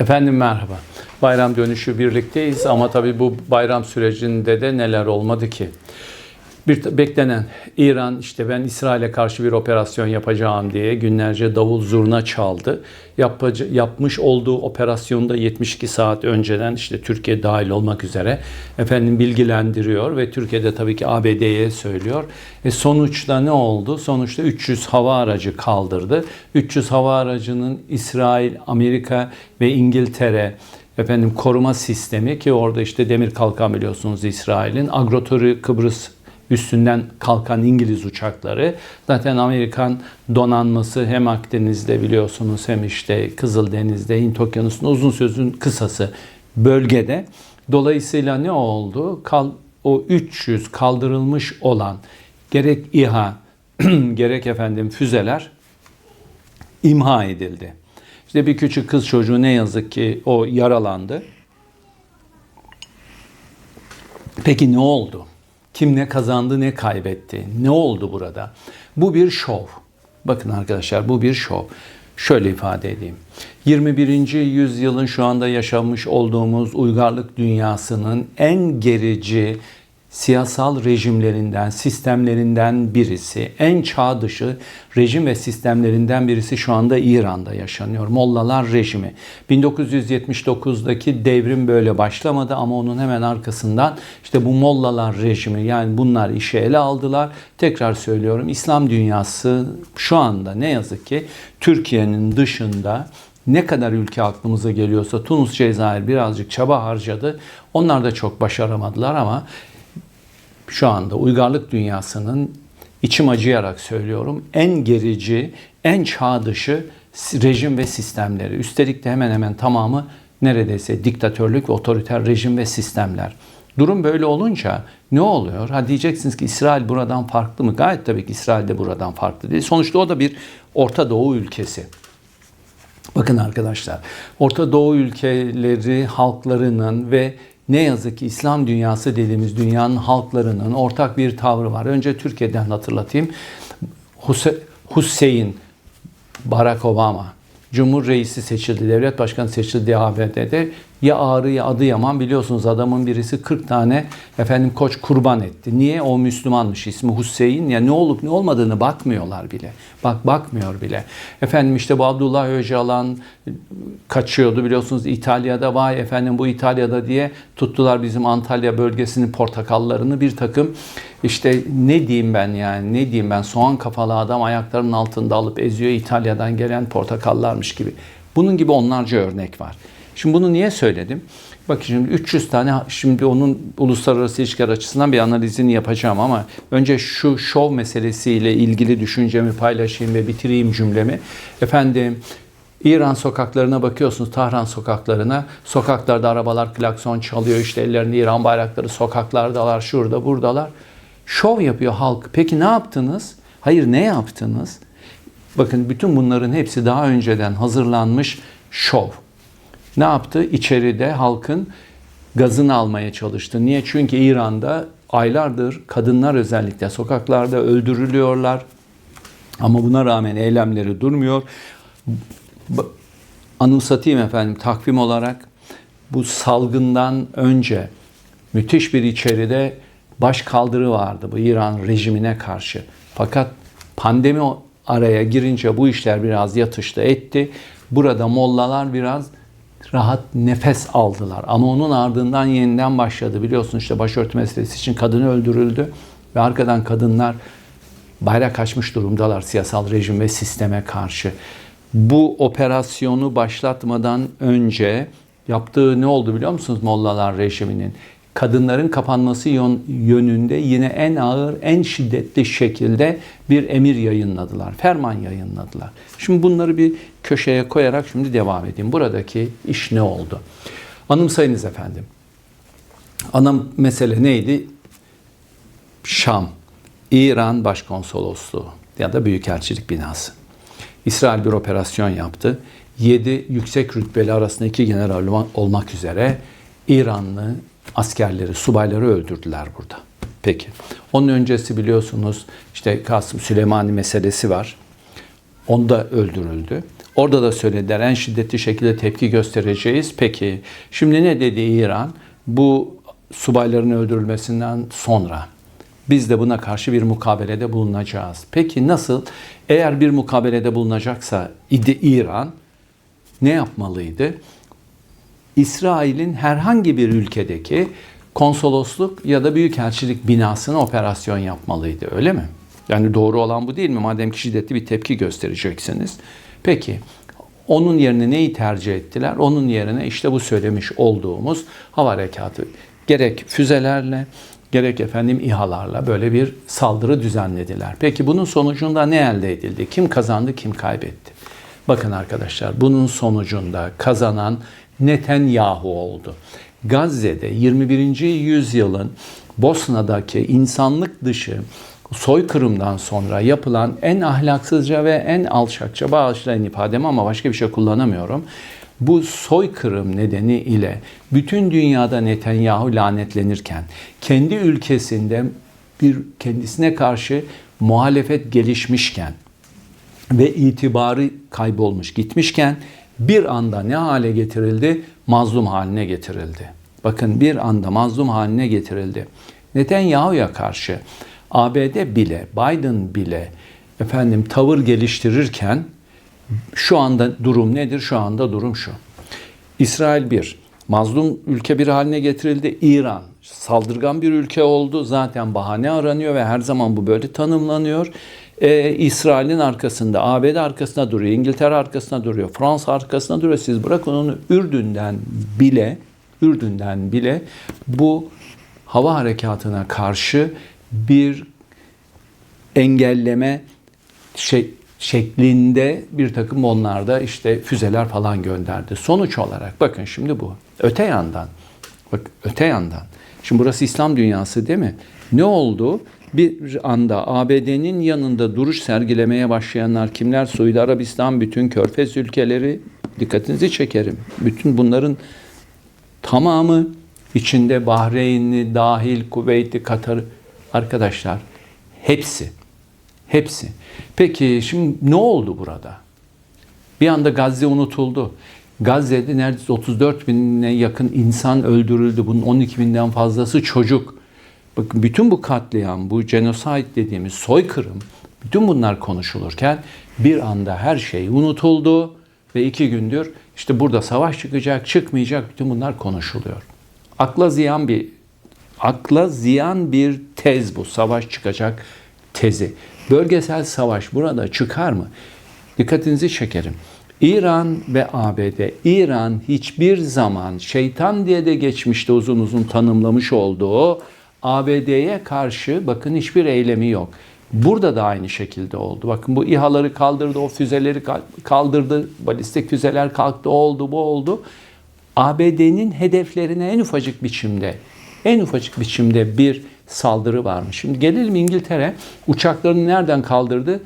Efendim merhaba. Bayram dönüşü birlikteyiz ama tabii bu bayram sürecinde de neler olmadı ki? Bir beklenen İran işte ben İsrail'e karşı bir operasyon yapacağım diye günlerce davul zurna çaldı. Yapacı, yapmış olduğu operasyonda 72 saat önceden işte Türkiye dahil olmak üzere efendim bilgilendiriyor ve Türkiye'de tabii ki ABD'ye söylüyor. E sonuçta ne oldu? Sonuçta 300 hava aracı kaldırdı. 300 hava aracının İsrail, Amerika ve İngiltere efendim koruma sistemi ki orada işte demir kalkan biliyorsunuz İsrail'in agrotori Kıbrıs üstünden kalkan İngiliz uçakları. Zaten Amerikan donanması hem Akdeniz'de biliyorsunuz hem işte Kızıldeniz'de, Hint Okyanusu'nda uzun sözün kısası bölgede. Dolayısıyla ne oldu? Kal, o 300 kaldırılmış olan gerek İHA gerek efendim füzeler imha edildi. İşte bir küçük kız çocuğu ne yazık ki o yaralandı. Peki ne oldu? Kim ne kazandı ne kaybetti? Ne oldu burada? Bu bir şov. Bakın arkadaşlar bu bir şov. Şöyle ifade edeyim. 21. yüzyılın şu anda yaşamış olduğumuz uygarlık dünyasının en gerici siyasal rejimlerinden, sistemlerinden birisi, en çağ dışı rejim ve sistemlerinden birisi şu anda İran'da yaşanıyor. Mollalar rejimi. 1979'daki devrim böyle başlamadı ama onun hemen arkasından işte bu mollalar rejimi yani bunlar işe ele aldılar. Tekrar söylüyorum İslam dünyası şu anda ne yazık ki Türkiye'nin dışında ne kadar ülke aklımıza geliyorsa Tunus, Cezayir birazcık çaba harcadı. Onlar da çok başaramadılar ama şu anda uygarlık dünyasının içim acıyarak söylüyorum en gerici, en çağ dışı rejim ve sistemleri. Üstelik de hemen hemen tamamı neredeyse diktatörlük ve otoriter rejim ve sistemler. Durum böyle olunca ne oluyor? Ha diyeceksiniz ki İsrail buradan farklı mı? Gayet tabii ki İsrail de buradan farklı değil. Sonuçta o da bir Orta Doğu ülkesi. Bakın arkadaşlar, Orta Doğu ülkeleri halklarının ve ne yazık ki İslam dünyası dediğimiz dünyanın halklarının ortak bir tavrı var. Önce Türkiye'den hatırlatayım. Hüseyin Barack Obama Cumhur reisi seçildi, devlet başkanı seçildi ABD'de. Ya Ağrı ya Adıyaman biliyorsunuz adamın birisi 40 tane efendim koç kurban etti. Niye? O Müslümanmış ismi Hüseyin. Ya ne olup ne olmadığını bakmıyorlar bile. Bak bakmıyor bile. Efendim işte bu Abdullah Öcalan kaçıyordu biliyorsunuz İtalya'da. Vay efendim bu İtalya'da diye tuttular bizim Antalya bölgesinin portakallarını bir takım işte ne diyeyim ben yani ne diyeyim ben soğan kafalı adam ayaklarının altında alıp eziyor İtalya'dan gelen portakallarmış gibi. Bunun gibi onlarca örnek var. Şimdi bunu niye söyledim? Bakın şimdi 300 tane şimdi onun uluslararası ilişkiler açısından bir analizini yapacağım ama önce şu şov meselesiyle ilgili düşüncemi paylaşayım ve bitireyim cümlemi. Efendim İran sokaklarına bakıyorsunuz, Tahran sokaklarına. Sokaklarda arabalar klakson çalıyor, işte ellerinde İran bayrakları sokaklardalar, şurada, buradalar. Şov yapıyor halk. Peki ne yaptınız? Hayır ne yaptınız? Bakın bütün bunların hepsi daha önceden hazırlanmış şov. Ne yaptı? İçeride halkın gazını almaya çalıştı. Niye? Çünkü İran'da aylardır kadınlar özellikle sokaklarda öldürülüyorlar. Ama buna rağmen eylemleri durmuyor. Anımsatayım efendim takvim olarak bu salgından önce müthiş bir içeride baş kaldırı vardı bu İran rejimine karşı. Fakat pandemi araya girince bu işler biraz yatıştı etti. Burada mollalar biraz rahat nefes aldılar. Ama onun ardından yeniden başladı. Biliyorsun işte başörtü meselesi için kadını öldürüldü. Ve arkadan kadınlar bayrak açmış durumdalar siyasal rejim ve sisteme karşı. Bu operasyonu başlatmadan önce yaptığı ne oldu biliyor musunuz Mollalar rejiminin? Kadınların kapanması yönünde yine en ağır, en şiddetli şekilde bir emir yayınladılar. Ferman yayınladılar. Şimdi bunları bir köşeye koyarak şimdi devam edeyim. Buradaki iş ne oldu? Anımsayınız efendim. Ana mesele neydi? Şam, İran Başkonsolosluğu ya da Büyükelçilik binası. İsrail bir operasyon yaptı. 7 yüksek rütbeli arasında iki general olmak üzere İranlı askerleri, subayları öldürdüler burada. Peki. Onun öncesi biliyorsunuz işte Kasım Süleymani meselesi var. Onda öldürüldü. Orada da söylediler en şiddetli şekilde tepki göstereceğiz. Peki şimdi ne dedi İran? Bu subayların öldürülmesinden sonra biz de buna karşı bir mukabelede bulunacağız. Peki nasıl? Eğer bir mukabelede bulunacaksa İran ne yapmalıydı? İsrail'in herhangi bir ülkedeki konsolosluk ya da büyükelçilik binasına operasyon yapmalıydı. Öyle mi? Yani doğru olan bu değil mi? Madem ki şiddetli bir tepki göstereceksiniz. Peki onun yerine neyi tercih ettiler? Onun yerine işte bu söylemiş olduğumuz hava harekatı gerek füzelerle gerek efendim İHA'larla böyle bir saldırı düzenlediler. Peki bunun sonucunda ne elde edildi? Kim kazandı, kim kaybetti? Bakın arkadaşlar bunun sonucunda kazanan Netanyahu oldu. Gazze'de 21. yüzyılın Bosna'daki insanlık dışı soykırımdan sonra yapılan en ahlaksızca ve en alçakça bağışlayın ifademi ama başka bir şey kullanamıyorum. Bu soykırım nedeni ile bütün dünyada Netanyahu lanetlenirken kendi ülkesinde bir kendisine karşı muhalefet gelişmişken ve itibarı kaybolmuş gitmişken bir anda ne hale getirildi? Mazlum haline getirildi. Bakın bir anda mazlum haline getirildi. Netanyahu'ya karşı ABD bile, Biden bile efendim tavır geliştirirken şu anda durum nedir? Şu anda durum şu. İsrail bir, mazlum ülke bir haline getirildi. İran saldırgan bir ülke oldu. Zaten bahane aranıyor ve her zaman bu böyle tanımlanıyor. Ee, İsrail'in arkasında, ABD arkasında duruyor, İngiltere arkasında duruyor, Fransa arkasında duruyor. Siz bırakın onu Ürdün'den bile, Ürdün'den bile bu hava harekatına karşı bir engelleme şey, şeklinde bir takım onlarda işte füzeler falan gönderdi. Sonuç olarak bakın şimdi bu. Öte yandan bak öte yandan. Şimdi burası İslam dünyası değil mi? Ne oldu? Bir anda ABD'nin yanında duruş sergilemeye başlayanlar kimler? Suudi Arabistan, bütün Körfez ülkeleri dikkatinizi çekerim. Bütün bunların tamamı içinde Bahreyn'i dahil, Kuveyt'i, Katar'ı arkadaşlar hepsi hepsi. Peki şimdi ne oldu burada? Bir anda Gazze unutuldu. Gazze'de neredeyse 34 bine yakın insan öldürüldü. Bunun 12 binden fazlası çocuk. Bakın bütün bu katliam, bu genocide dediğimiz soykırım, bütün bunlar konuşulurken bir anda her şey unutuldu ve iki gündür işte burada savaş çıkacak, çıkmayacak bütün bunlar konuşuluyor. Akla ziyan bir akla ziyan bir tez bu. Savaş çıkacak tezi. Bölgesel savaş burada çıkar mı? Dikkatinizi çekerim. İran ve ABD, İran hiçbir zaman şeytan diye de geçmişte uzun uzun tanımlamış olduğu ABD'ye karşı bakın hiçbir eylemi yok. Burada da aynı şekilde oldu. Bakın bu İHA'ları kaldırdı, o füzeleri kaldırdı, balistik füzeler kalktı, oldu, bu oldu. ABD'nin hedeflerine en ufacık biçimde, en ufacık biçimde bir saldırı varmış. Şimdi gelelim İngiltere uçaklarını nereden kaldırdı?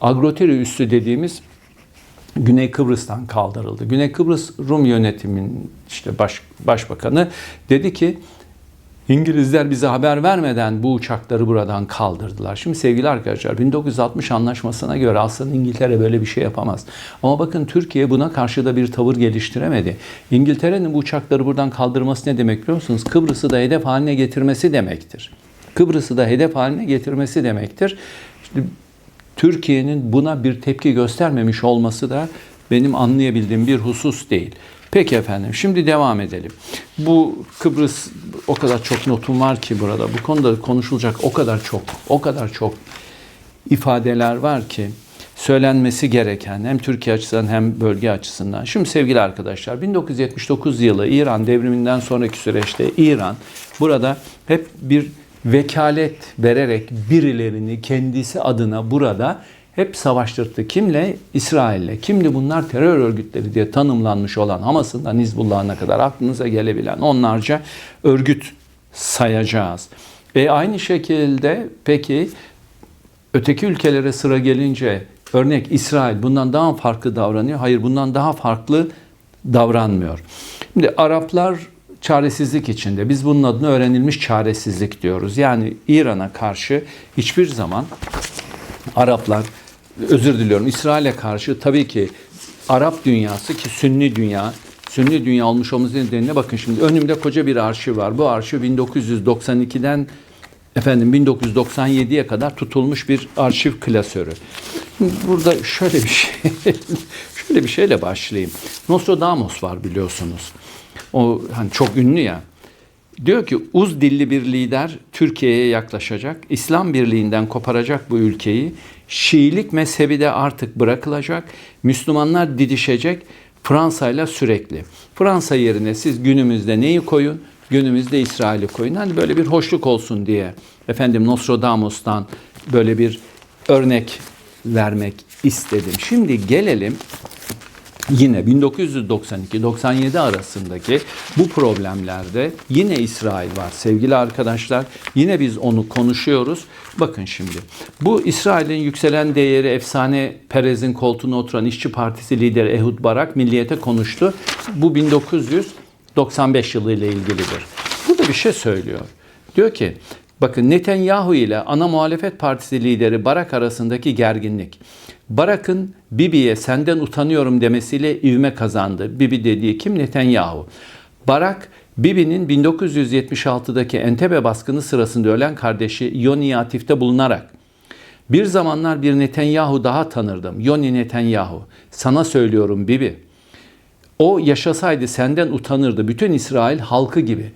Agroteri üssü dediğimiz Güney Kıbrıs'tan kaldırıldı. Güney Kıbrıs Rum yönetimin işte baş, başbakanı dedi ki İngilizler bize haber vermeden bu uçakları buradan kaldırdılar. Şimdi sevgili arkadaşlar 1960 anlaşmasına göre aslında İngiltere böyle bir şey yapamaz. Ama bakın Türkiye buna karşı da bir tavır geliştiremedi. İngiltere'nin bu uçakları buradan kaldırması ne demek biliyor musunuz? Kıbrıs'ı da hedef haline getirmesi demektir. Kıbrıs'ı da hedef haline getirmesi demektir. İşte Türkiye'nin buna bir tepki göstermemiş olması da benim anlayabildiğim bir husus değil. Peki efendim şimdi devam edelim. Bu Kıbrıs o kadar çok notum var ki burada. Bu konuda konuşulacak o kadar çok, o kadar çok ifadeler var ki söylenmesi gereken hem Türkiye açısından hem bölge açısından. Şimdi sevgili arkadaşlar 1979 yılı İran devriminden sonraki süreçte İran burada hep bir vekalet vererek birilerini kendisi adına burada hep savaştırdı. Kimle? İsrail'le. Kimdi bunlar? Terör örgütleri diye tanımlanmış olan Hamas'ından Hizbullah'ına kadar aklınıza gelebilen onlarca örgüt sayacağız. Ve aynı şekilde peki öteki ülkelere sıra gelince örnek İsrail bundan daha farklı davranıyor. Hayır bundan daha farklı davranmıyor. Şimdi Araplar çaresizlik içinde. Biz bunun adını öğrenilmiş çaresizlik diyoruz. Yani İran'a karşı hiçbir zaman Araplar özür diliyorum İsrail'e karşı tabii ki Arap dünyası ki Sünni dünya, Sünni dünya olmuş olması nedeniyle bakın şimdi önümde koca bir arşiv var. Bu arşiv 1992'den efendim 1997'ye kadar tutulmuş bir arşiv klasörü. Burada şöyle bir şey şöyle bir şeyle başlayayım. Nostradamus var biliyorsunuz. O hani çok ünlü ya. Diyor ki uz dilli bir lider Türkiye'ye yaklaşacak. İslam birliğinden koparacak bu ülkeyi. Şiilik mezhebi de artık bırakılacak. Müslümanlar didişecek. Fransa'yla sürekli. Fransa yerine siz günümüzde neyi koyun? Günümüzde İsrail'i koyun. Hani böyle bir hoşluk olsun diye. Efendim Nostradamus'tan böyle bir örnek vermek istedim. Şimdi gelelim Yine 1992-97 arasındaki bu problemlerde yine İsrail var sevgili arkadaşlar. Yine biz onu konuşuyoruz. Bakın şimdi bu İsrail'in yükselen değeri efsane Perez'in koltuğuna oturan İşçi Partisi lideri Ehud Barak milliyete konuştu. Bu 1995 yılı ile ilgilidir. Burada bir şey söylüyor. Diyor ki bakın Netanyahu ile ana muhalefet partisi lideri Barak arasındaki gerginlik. Barak'ın Bibi'ye senden utanıyorum demesiyle ivme kazandı. Bibi dediği kim? Netanyahu. Barak, Bibi'nin 1976'daki Entebbe baskını sırasında ölen kardeşi Yoni Atif'te bulunarak bir zamanlar bir Netanyahu daha tanırdım. Yoni Netanyahu. Sana söylüyorum Bibi. O yaşasaydı senden utanırdı. Bütün İsrail halkı gibi.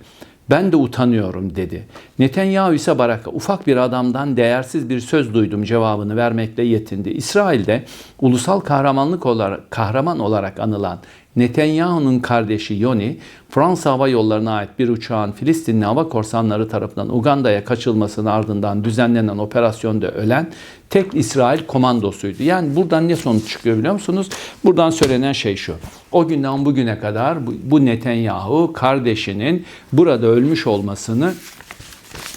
Ben de utanıyorum dedi. Netanyahu ise Barak'a ufak bir adamdan değersiz bir söz duydum cevabını vermekle yetindi. İsrail'de ulusal kahramanlık olarak kahraman olarak anılan Netanyahu'nun kardeşi Yoni, Fransa Hava Yolları'na ait bir uçağın Filistinli hava korsanları tarafından Uganda'ya kaçılmasının ardından düzenlenen operasyonda ölen tek İsrail komandosuydu. Yani buradan ne sonuç çıkıyor biliyor musunuz? Buradan söylenen şey şu. O günden bugüne kadar bu, Netanyahu kardeşinin burada ölmüş olmasını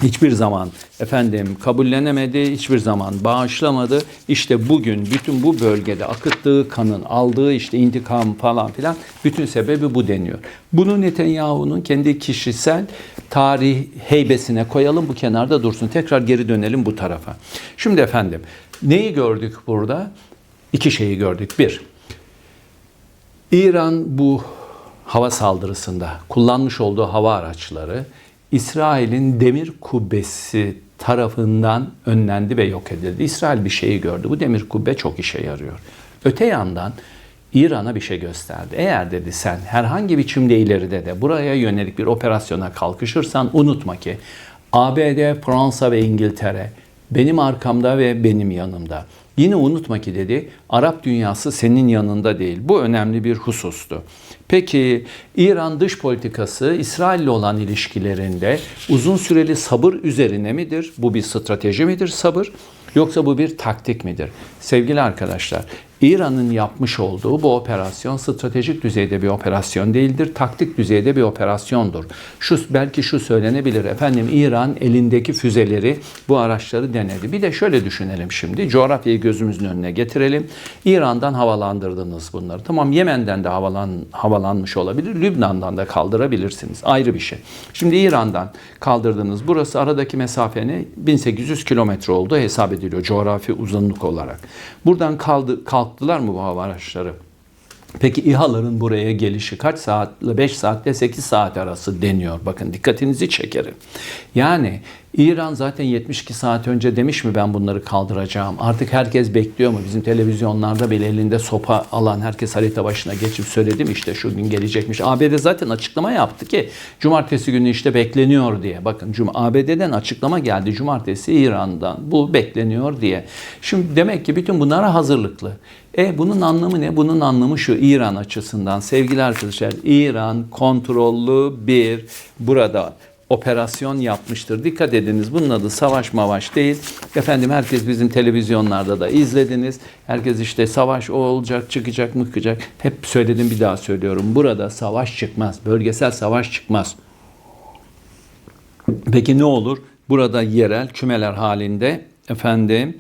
hiçbir zaman efendim kabullenemedi, hiçbir zaman bağışlamadı. İşte bugün bütün bu bölgede akıttığı kanın aldığı işte intikam falan filan bütün sebebi bu deniyor. Bunu Netanyahu'nun kendi kişisel tarih heybesine koyalım bu kenarda dursun. Tekrar geri dönelim bu tarafa. Şimdi efendim neyi gördük burada? İki şeyi gördük. Bir, İran bu hava saldırısında kullanmış olduğu hava araçları İsrail'in demir kubbesi tarafından önlendi ve yok edildi. İsrail bir şeyi gördü. Bu demir kubbe çok işe yarıyor. Öte yandan İran'a bir şey gösterdi. Eğer dedi sen herhangi biçimde ileride de buraya yönelik bir operasyona kalkışırsan unutma ki ABD, Fransa ve İngiltere benim arkamda ve benim yanımda. Yine unutma ki dedi Arap dünyası senin yanında değil. Bu önemli bir husustu. Peki İran dış politikası İsrail ile olan ilişkilerinde uzun süreli sabır üzerine midir? Bu bir strateji midir sabır? Yoksa bu bir taktik midir? Sevgili arkadaşlar, İran'ın yapmış olduğu bu operasyon stratejik düzeyde bir operasyon değildir. Taktik düzeyde bir operasyondur. Şu belki şu söylenebilir. Efendim İran elindeki füzeleri, bu araçları denedi. Bir de şöyle düşünelim şimdi. Coğrafyayı gözümüzün önüne getirelim. İran'dan havalandırdınız bunları. Tamam Yemen'den de havalan, havalanmış olabilir. Lübnan'dan da kaldırabilirsiniz. Ayrı bir şey. Şimdi İran'dan kaldırdınız. Burası aradaki mesafeni 1800 kilometre oldu hesap ediliyor coğrafi uzunluk olarak. Buradan kaldı, kalktılar mı bu hava araçları? Peki İHA'ların buraya gelişi kaç saatle 5 saatle 8 saat arası deniyor. Bakın dikkatinizi çekerim. Yani İran zaten 72 saat önce demiş mi ben bunları kaldıracağım. Artık herkes bekliyor mu? Bizim televizyonlarda bile elinde sopa alan herkes harita başına geçip söyledi mi işte şu gün gelecekmiş. ABD zaten açıklama yaptı ki cumartesi günü işte bekleniyor diye. Bakın ABD'den açıklama geldi cumartesi İran'dan bu bekleniyor diye. Şimdi demek ki bütün bunlara hazırlıklı. E bunun anlamı ne? Bunun anlamı şu İran açısından sevgili arkadaşlar İran kontrollü bir burada operasyon yapmıştır. Dikkat ediniz bunun adı savaş mavaş değil. Efendim herkes bizim televizyonlarda da izlediniz. Herkes işte savaş o olacak çıkacak mıkacak. Hep söyledim bir daha söylüyorum. Burada savaş çıkmaz. Bölgesel savaş çıkmaz. Peki ne olur? Burada yerel kümeler halinde efendim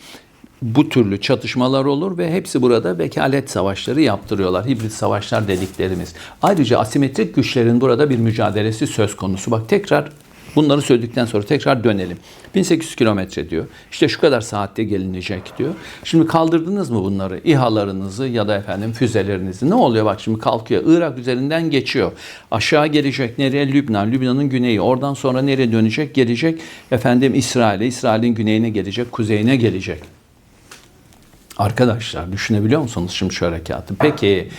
bu türlü çatışmalar olur ve hepsi burada vekalet savaşları yaptırıyorlar. Hibrit savaşlar dediklerimiz. Ayrıca asimetrik güçlerin burada bir mücadelesi söz konusu. Bak tekrar Bunları söyledikten sonra tekrar dönelim. 1800 kilometre diyor. İşte şu kadar saatte gelinecek diyor. Şimdi kaldırdınız mı bunları? İHA'larınızı ya da efendim füzelerinizi. Ne oluyor bak şimdi kalkıyor. Irak üzerinden geçiyor. Aşağı gelecek nereye? Lübnan. Lübnan'ın güneyi. Oradan sonra nereye dönecek? Gelecek efendim İsrail'e. İsrail'in güneyine gelecek. Kuzeyine gelecek. Arkadaşlar düşünebiliyor musunuz şimdi şu harekatı? Peki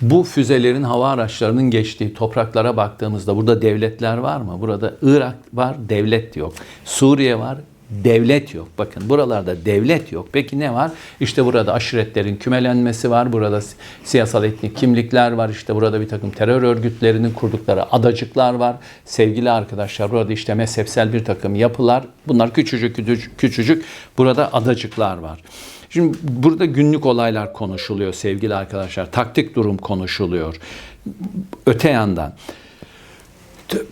bu füzelerin hava araçlarının geçtiği topraklara baktığımızda burada devletler var mı? Burada Irak var, devlet yok. Suriye var, devlet yok. Bakın buralarda devlet yok. Peki ne var? İşte burada aşiretlerin kümelenmesi var. Burada si- siyasal etnik kimlikler var. İşte burada bir takım terör örgütlerinin kurdukları adacıklar var. Sevgili arkadaşlar burada işte mezhepsel bir takım yapılar. Bunlar küçücük küçücük, küçücük burada adacıklar var. Şimdi burada günlük olaylar konuşuluyor sevgili arkadaşlar. Taktik durum konuşuluyor. Öte yandan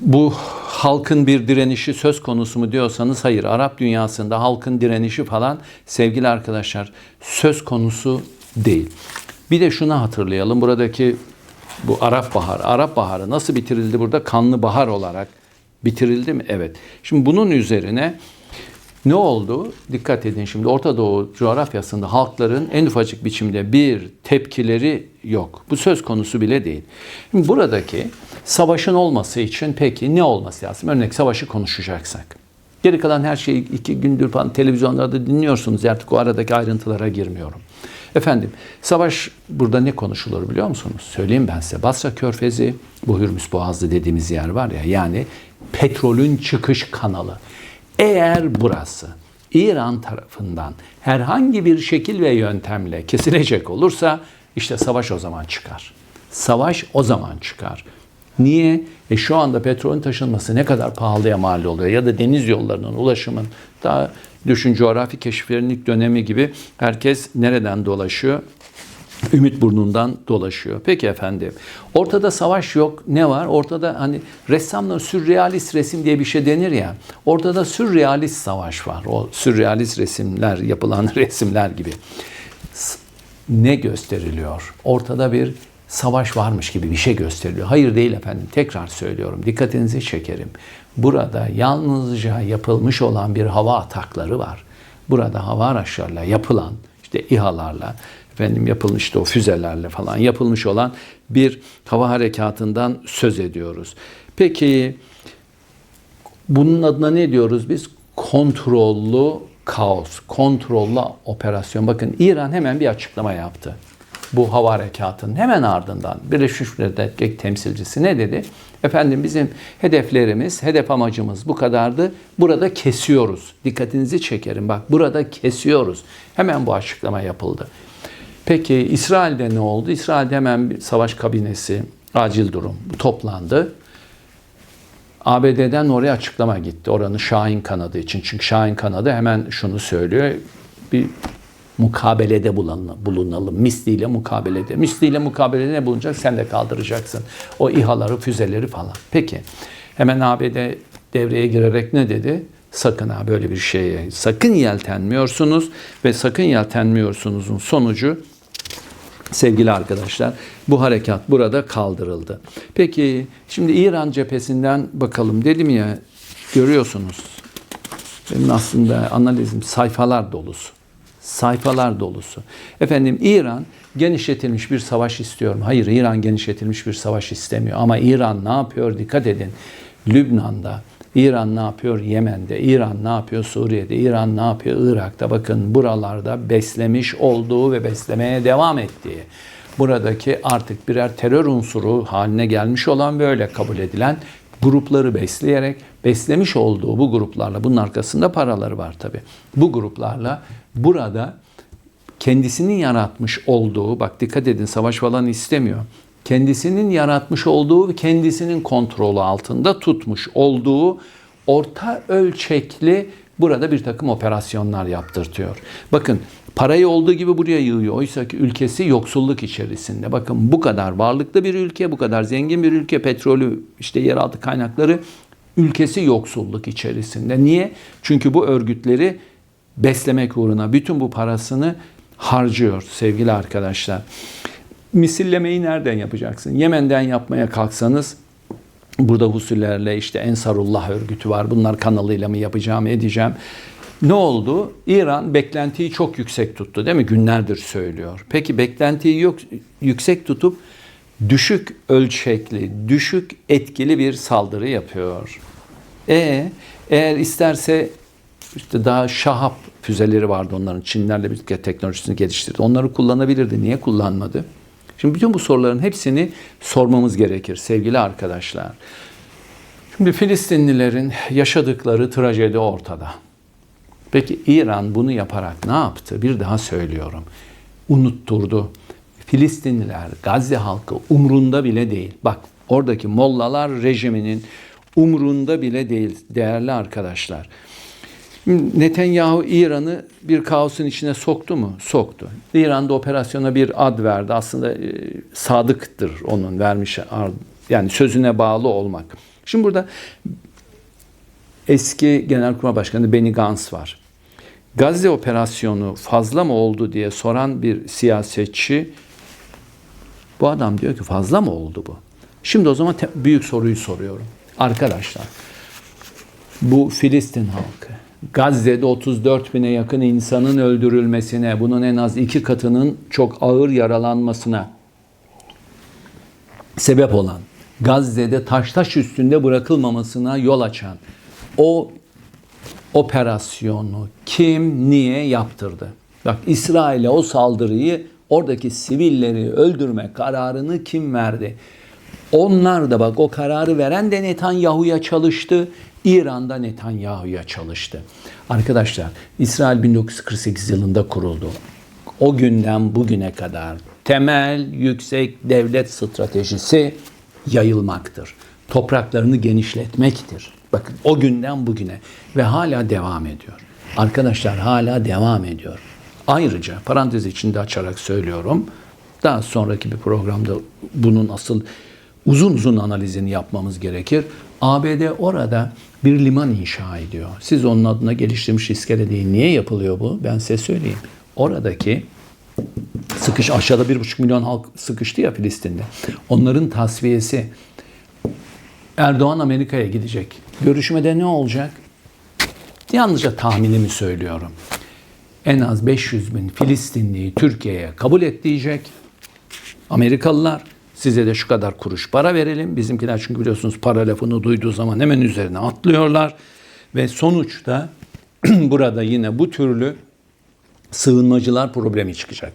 bu halkın bir direnişi söz konusu mu diyorsanız hayır. Arap dünyasında halkın direnişi falan sevgili arkadaşlar söz konusu değil. Bir de şunu hatırlayalım. Buradaki bu Arap Baharı. Arap Baharı nasıl bitirildi burada? Kanlı Bahar olarak bitirildi mi? Evet. Şimdi bunun üzerine ne oldu? Dikkat edin şimdi Orta Doğu coğrafyasında halkların en ufacık biçimde bir tepkileri yok. Bu söz konusu bile değil. Şimdi buradaki savaşın olması için peki ne olması lazım? Örnek savaşı konuşacaksak. Geri kalan her şeyi iki gündür falan televizyonlarda dinliyorsunuz. Artık o aradaki ayrıntılara girmiyorum. Efendim savaş burada ne konuşulur biliyor musunuz? Söyleyeyim ben size. Basra Körfezi, bu Hürmüz Boğazı dediğimiz yer var ya yani petrolün çıkış kanalı. Eğer burası İran tarafından herhangi bir şekil ve yöntemle kesilecek olursa işte savaş o zaman çıkar. Savaş o zaman çıkar. Niye? E şu anda petrolün taşınması ne kadar pahalıya mal oluyor ya da deniz yollarının ulaşımın daha düşün coğrafi keşiflerin ilk dönemi gibi herkes nereden dolaşıyor? Ümit burnundan dolaşıyor. Peki efendim. Ortada savaş yok. Ne var? Ortada hani ressamlar sürrealist resim diye bir şey denir ya. Ortada sürrealist savaş var. O sürrealist resimler, yapılan resimler gibi. Ne gösteriliyor? Ortada bir savaş varmış gibi bir şey gösteriliyor. Hayır değil efendim. Tekrar söylüyorum. Dikkatinizi çekerim. Burada yalnızca yapılmış olan bir hava atakları var. Burada hava araçlarıyla yapılan işte İHA'larla efendim yapılmış işte o füzelerle falan yapılmış olan bir hava harekatından söz ediyoruz. Peki bunun adına ne diyoruz biz? Kontrollü kaos, kontrollü operasyon. Bakın İran hemen bir açıklama yaptı. Bu hava harekatının hemen ardından Birleşmiş Milletler temsilcisi ne dedi? Efendim bizim hedeflerimiz, hedef amacımız bu kadardı. Burada kesiyoruz. Dikkatinizi çekerim. Bak burada kesiyoruz. Hemen bu açıklama yapıldı. Peki İsrail'de ne oldu? İsrail'de hemen bir savaş kabinesi, acil durum toplandı. ABD'den oraya açıklama gitti. Oranın Şahin kanadı için. Çünkü Şahin kanadı hemen şunu söylüyor. Bir mukabelede bulunalım. Misliyle mukabelede. Misliyle mukabelede ne bulunacak? Sen de kaldıracaksın. O İHA'ları, füzeleri falan. Peki. Hemen ABD devreye girerek ne dedi? Sakın ha böyle bir şeye sakın yeltenmiyorsunuz ve sakın yeltenmiyorsunuzun sonucu sevgili arkadaşlar bu harekat burada kaldırıldı. Peki şimdi İran cephesinden bakalım dedim ya görüyorsunuz benim aslında analizim sayfalar dolusu. Sayfalar dolusu. Efendim İran genişletilmiş bir savaş istiyorum. Hayır İran genişletilmiş bir savaş istemiyor. Ama İran ne yapıyor? Dikkat edin. Lübnan'da, İran ne yapıyor? Yemen'de, İran ne yapıyor? Suriye'de, İran ne yapıyor? Irak'ta. Bakın buralarda beslemiş olduğu ve beslemeye devam ettiği buradaki artık birer terör unsuru haline gelmiş olan ve öyle kabul edilen grupları besleyerek beslemiş olduğu bu gruplarla bunun arkasında paraları var tabi. Bu gruplarla burada kendisinin yaratmış olduğu bak dikkat edin savaş falan istemiyor. Kendisinin yaratmış olduğu ve kendisinin kontrolü altında tutmuş olduğu orta ölçekli burada bir takım operasyonlar yaptırtıyor. Bakın parayı olduğu gibi buraya yığıyor. Oysa ki ülkesi yoksulluk içerisinde. Bakın bu kadar varlıklı bir ülke, bu kadar zengin bir ülke, petrolü, işte yeraltı kaynakları ülkesi yoksulluk içerisinde. Niye? Çünkü bu örgütleri beslemek uğruna bütün bu parasını harcıyor sevgili arkadaşlar. Misillemeyi nereden yapacaksın? Yemen'den yapmaya kalksanız Burada Husilerle işte Ensarullah örgütü var. Bunlar kanalıyla mı yapacağım, edeceğim. Ne oldu? İran beklentiyi çok yüksek tuttu değil mi? Günlerdir söylüyor. Peki beklentiyi yok, yüksek tutup düşük ölçekli, düşük etkili bir saldırı yapıyor. E eğer isterse işte daha şahap füzeleri vardı onların. Çinlerle birlikte teknolojisini geliştirdi. Onları kullanabilirdi. Niye kullanmadı? Şimdi bütün bu soruların hepsini sormamız gerekir sevgili arkadaşlar. Şimdi Filistinlilerin yaşadıkları trajedi ortada. Peki İran bunu yaparak ne yaptı? Bir daha söylüyorum. Unutturdu. Filistinliler, Gazze halkı umrunda bile değil. Bak oradaki mollalar rejiminin umrunda bile değil değerli arkadaşlar. Netanyahu İran'ı bir kaosun içine soktu mu? Soktu. İran'da operasyona bir ad verdi. Aslında e, sadıktır onun vermiş yani sözüne bağlı olmak. Şimdi burada eski Genelkurmay Başkanı Benny Gantz var. Gazze operasyonu fazla mı oldu diye soran bir siyasetçi bu adam diyor ki fazla mı oldu bu? Şimdi o zaman büyük soruyu soruyorum. Arkadaşlar bu Filistin halkı Gazze'de 34 bine yakın insanın öldürülmesine, bunun en az iki katının çok ağır yaralanmasına sebep olan, Gazze'de taş taş üstünde bırakılmamasına yol açan o operasyonu kim, niye yaptırdı? Bak İsrail'e o saldırıyı, oradaki sivilleri öldürme kararını kim verdi? Onlar da bak o kararı veren de Netanyahu'ya çalıştı. İran'da Netanyahu'ya çalıştı. Arkadaşlar İsrail 1948 yılında kuruldu. O günden bugüne kadar temel yüksek devlet stratejisi yayılmaktır. Topraklarını genişletmektir. Bakın o günden bugüne ve hala devam ediyor. Arkadaşlar hala devam ediyor. Ayrıca parantez içinde açarak söylüyorum. Daha sonraki bir programda bunun asıl uzun uzun analizini yapmamız gerekir. ABD orada bir liman inşa ediyor. Siz onun adına geliştirmiş iskele deyin. Niye yapılıyor bu? Ben size söyleyeyim. Oradaki sıkış aşağıda bir buçuk milyon halk sıkıştı ya Filistin'de. Onların tasfiyesi Erdoğan Amerika'ya gidecek. Görüşmede ne olacak? Yalnızca tahminimi söylüyorum. En az 500 bin Filistinliyi Türkiye'ye kabul et diyecek. Amerikalılar size de şu kadar kuruş para verelim. Bizimkiler çünkü biliyorsunuz para lafını duyduğu zaman hemen üzerine atlıyorlar. Ve sonuçta burada yine bu türlü sığınmacılar problemi çıkacak.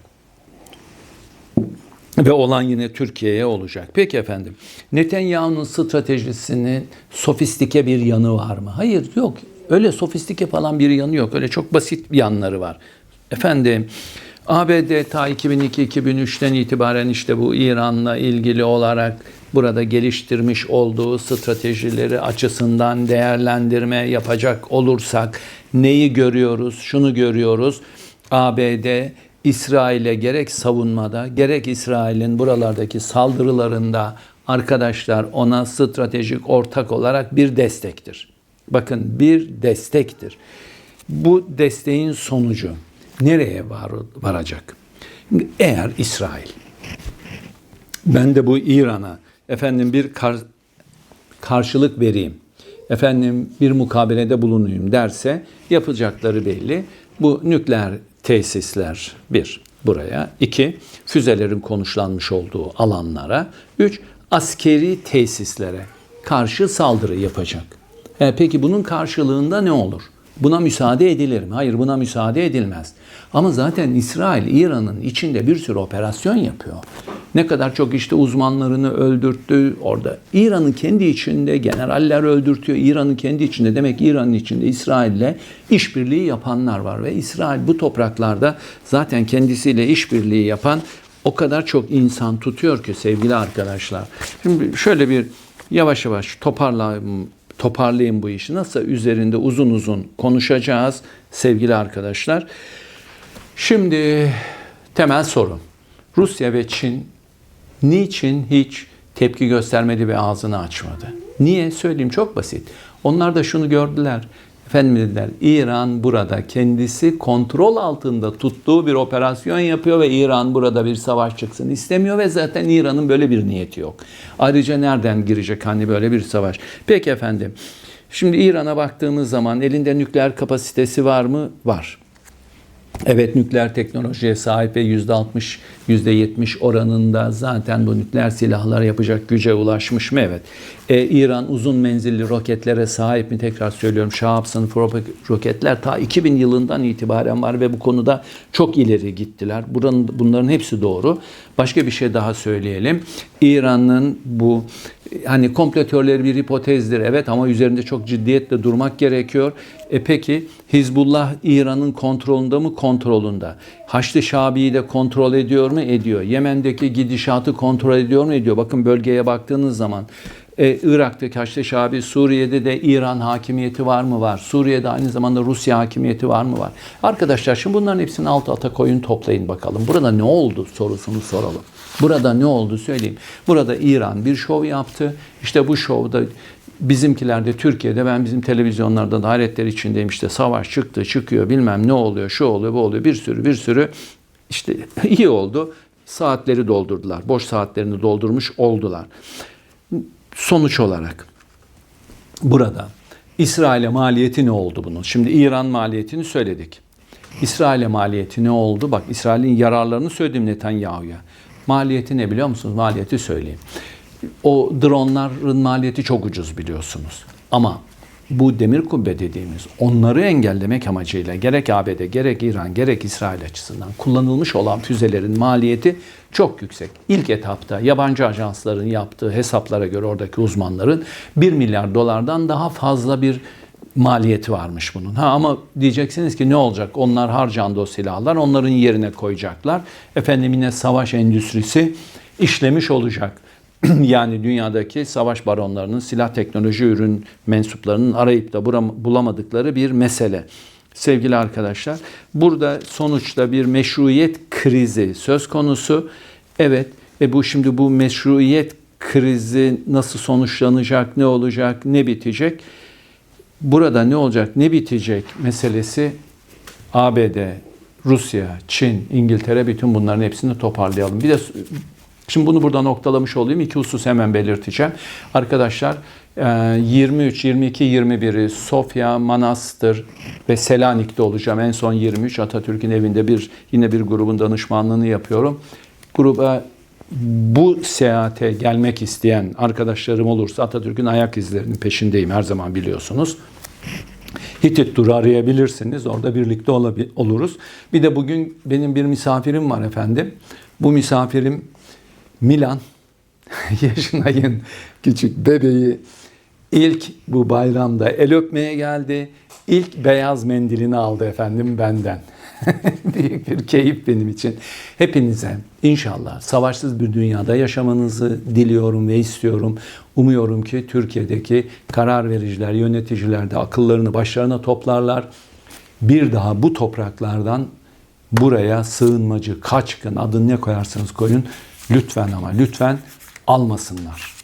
Ve olan yine Türkiye'ye olacak. Peki efendim. Netanyahu'nun stratejisinin sofistike bir yanı var mı? Hayır yok. Öyle sofistike falan bir yanı yok. Öyle çok basit bir yanları var. Efendim ABD ta 2002-2003'ten itibaren işte bu İran'la ilgili olarak burada geliştirmiş olduğu stratejileri açısından değerlendirme yapacak olursak neyi görüyoruz? Şunu görüyoruz. ABD İsrail'e gerek savunmada gerek İsrail'in buralardaki saldırılarında arkadaşlar ona stratejik ortak olarak bir destektir. Bakın bir destektir. Bu desteğin sonucu nereye var, varacak? Eğer İsrail ben de bu İran'a efendim bir kar, karşılık vereyim. Efendim bir mukabelede bulunayım derse yapacakları belli. Bu nükleer tesisler bir buraya, iki füzelerin konuşlanmış olduğu alanlara, üç askeri tesislere karşı saldırı yapacak. E, peki bunun karşılığında ne olur? Buna müsaade edilir mi? Hayır buna müsaade edilmez. Ama zaten İsrail İran'ın içinde bir sürü operasyon yapıyor. Ne kadar çok işte uzmanlarını öldürttü orada. İran'ın kendi içinde generaller öldürtüyor. İran'ın kendi içinde demek İran'ın içinde İsrail'le işbirliği yapanlar var ve İsrail bu topraklarda zaten kendisiyle işbirliği yapan o kadar çok insan tutuyor ki sevgili arkadaşlar. Şimdi şöyle bir yavaş yavaş toparlayayım toparlayayım bu işi. Nasıl üzerinde uzun uzun konuşacağız sevgili arkadaşlar. Şimdi temel soru. Rusya ve Çin niçin hiç tepki göstermedi ve ağzını açmadı? Niye? Söyleyeyim çok basit. Onlar da şunu gördüler. Efendim dediler İran burada kendisi kontrol altında tuttuğu bir operasyon yapıyor ve İran burada bir savaş çıksın istemiyor ve zaten İran'ın böyle bir niyeti yok. Ayrıca nereden girecek hani böyle bir savaş? Peki efendim. Şimdi İran'a baktığımız zaman elinde nükleer kapasitesi var mı? Var. Evet nükleer teknolojiye sahip ve %60, %70 oranında zaten bu nükleer silahlar yapacak güce ulaşmış mı? Evet. Ee, İran uzun menzilli roketlere sahip mi? Tekrar söylüyorum Şahap sınıfı ro- roketler ta 2000 yılından itibaren var ve bu konuda çok ileri gittiler. Buranın, bunların hepsi doğru. Başka bir şey daha söyleyelim. İran'ın bu hani kompletörleri bir hipotezdir evet ama üzerinde çok ciddiyetle durmak gerekiyor. E peki Hizbullah İran'ın kontrolünde mi? Kontrolünde. Haçlı Şabi'yi de kontrol ediyor mu? Ediyor. Yemen'deki gidişatı kontrol ediyor mu? Ediyor. Bakın bölgeye baktığınız zaman e, Irak'taki Haçlı Şabi, Suriye'de de İran hakimiyeti var mı? Var. Suriye'de aynı zamanda Rusya hakimiyeti var mı? Var. Arkadaşlar şimdi bunların hepsini alt ata koyun toplayın bakalım. Burada ne oldu sorusunu soralım. Burada ne oldu söyleyeyim. Burada İran bir şov yaptı. İşte bu şovda bizimkiler de Türkiye'de ben bizim televizyonlarda da hayretler içindeyim işte savaş çıktı çıkıyor bilmem ne oluyor şu oluyor bu oluyor bir sürü bir sürü işte iyi oldu saatleri doldurdular boş saatlerini doldurmuş oldular sonuç olarak burada İsrail'e maliyeti ne oldu bunun? Şimdi İran maliyetini söyledik. İsrail'e maliyeti ne oldu? Bak İsrail'in yararlarını söyledim Netanyahu'ya. Maliyeti ne biliyor musunuz? Maliyeti söyleyeyim. O dronların maliyeti çok ucuz biliyorsunuz. Ama bu demir kubbe dediğimiz onları engellemek amacıyla gerek ABD, gerek İran, gerek İsrail açısından kullanılmış olan füzelerin maliyeti çok yüksek. İlk etapta yabancı ajansların yaptığı hesaplara göre oradaki uzmanların 1 milyar dolardan daha fazla bir maliyeti varmış bunun. Ha ama diyeceksiniz ki ne olacak? Onlar harcandı o silahlar. Onların yerine koyacaklar. Efendim yine savaş endüstrisi işlemiş olacak. yani dünyadaki savaş baronlarının silah teknoloji ürün mensuplarının arayıp da bulamadıkları bir mesele. Sevgili arkadaşlar, burada sonuçta bir meşruiyet krizi söz konusu. Evet ve bu şimdi bu meşruiyet krizi nasıl sonuçlanacak, ne olacak, ne bitecek? Burada ne olacak, ne bitecek meselesi ABD, Rusya, Çin, İngiltere bütün bunların hepsini toparlayalım. Bir de şimdi bunu burada noktalamış olayım. İki husus hemen belirteceğim. Arkadaşlar e, 23, 22, 21'i Sofya, Manastır ve Selanik'te olacağım. En son 23 Atatürk'ün evinde bir yine bir grubun danışmanlığını yapıyorum. Gruba bu seyahate gelmek isteyen arkadaşlarım olursa Atatürk'ün ayak izlerinin peşindeyim her zaman biliyorsunuz. Hitit Tur'u arayabilirsiniz. Orada birlikte oluruz. Bir de bugün benim bir misafirim var efendim. Bu misafirim Milan. Yaşınay'ın küçük bebeği ilk bu bayramda el öpmeye geldi. İlk beyaz mendilini aldı efendim benden. Büyük bir keyif benim için. Hepinize inşallah savaşsız bir dünyada yaşamanızı diliyorum ve istiyorum. Umuyorum ki Türkiye'deki karar vericiler, yöneticiler de akıllarını başlarına toplarlar. Bir daha bu topraklardan buraya sığınmacı, kaçkın adını ne koyarsanız koyun lütfen ama lütfen almasınlar.